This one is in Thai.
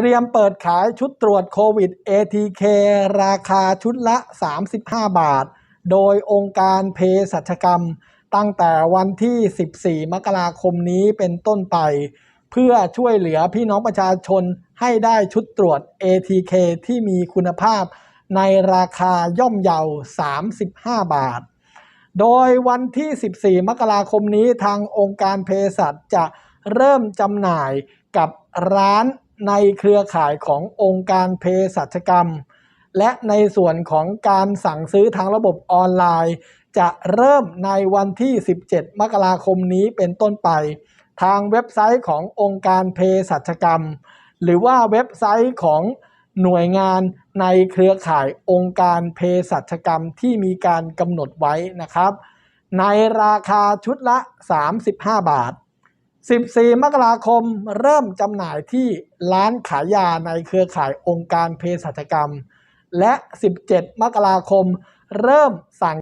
เตรียมเปิดขายชุดตรวจโควิด ATK ราคาชุดละ 35 บาท โดยองค์การเภสัชกรรม ตั้งแต่วันที่ 14 มกราคมนี้เป็นต้นไป เพื่อช่วยเหลือพี่น้องประชาชนให้ได้ชุดตรวจ ATK ที่มีคุณภาพในราคาย่อมเยา 35 บาท โดยวันที่ 14 มกราคมนี้ทางองค์การเภสัชจะเริ่มจำหน่ายกับร้าน ในเครือข่ายขององค์การเภสัชกรรม และในส่วนของการสั่งซื้อทางระบบออนไลน์ จะเริ่มในวันที่ 17 มกราคมนี้เป็นต้นไป ทางเว็บไซต์ขององค์การเภสัชกรรม หรือว่าเว็บไซต์ของหน่วยงานในเครือข่ายองค์การเภสัชกรรมที่มีการกำหนดไว้นะครับ ในราคาชุดละ 35 บาท 14 มกราคมเริ่มจำหน่ายที่ร้านขายยาในเครือข่ายองค์การเภสัชกรรม และ 17 มกราคมเริ่มสั่ง